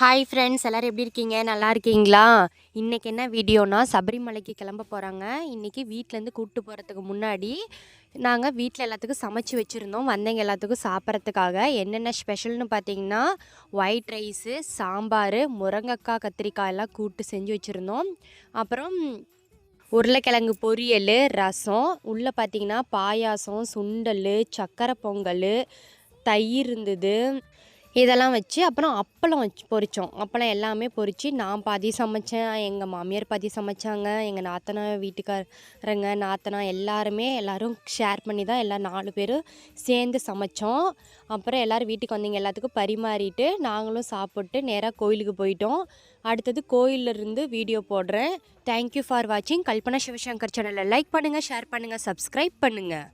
Hi friends எல்லோரும் எப்படி இருக்கீங்க? நல்லா இருக்கீங்களா? இன்றைக்கி என்ன வீடியோனா சபரிமலைக்கு கிளம்ப போகிறாங்க இன்றைக்கி வீட்டிலேருந்து கூப்பிட்டு போகிறதுக்கு முன்னாடி நாங்கள் வீட்டில் எல்லாத்துக்கும் சமைச்சு வச்சுருந்தோம். வந்தவங்க எல்லாத்துக்கும் சாப்பிட்றதுக்காக என்னென்ன ஸ்பெஷல்னு பார்த்தீங்கன்னா ஒயிட் ரைஸு சாம்பார் முருங்கக்காய் கத்திரிக்காய் எல்லாம் கூட்டு செஞ்சு வச்சுருந்தோம். அப்புறம் உருளைக்கிழங்கு பொரியல் ரசம் உள்ளே பார்த்தீங்கன்னா பாயாசம் சுண்டல் சக்கரை பொங்கல் தயிர் இருந்தது. இதெல்லாம் வச்சு அப்புறம் அப்பளம் வச்சு பொரித்தோம் அப்பளம் எல்லாமே பொரித்து நான் பாதி சமைச்சேன். எங்கள் மாமியார் பாதி சமைச்சாங்க. எங்கள் நாத்தனா வீட்டுக்காரங்க நாத்தனா எல்லாருமே எல்லோரும் ஷேர் பண்ணி தான் எல்லா நாலு பேரும் சேர்ந்து சமைச்சோம். அப்புறம் எல்லோரும் வீட்டுக்கு வந்தீங்க. எல்லாத்துக்கும் பரிமாறிட்டு நாங்களும் சாப்பிட்டு நேராக கோயிலுக்கு போயிட்டோம். அடுத்தது கோயிலிருந்து வீடியோ போடுறேன். தேங்க்யூ ஃபார் வாட்சிங் கல்பனா சிவசங்கர் சேனலை லைக் பண்ணுங்கள் ஷேர் பண்ணுங்கள் சப்ஸ்கிரைப் பண்ணுங்கள்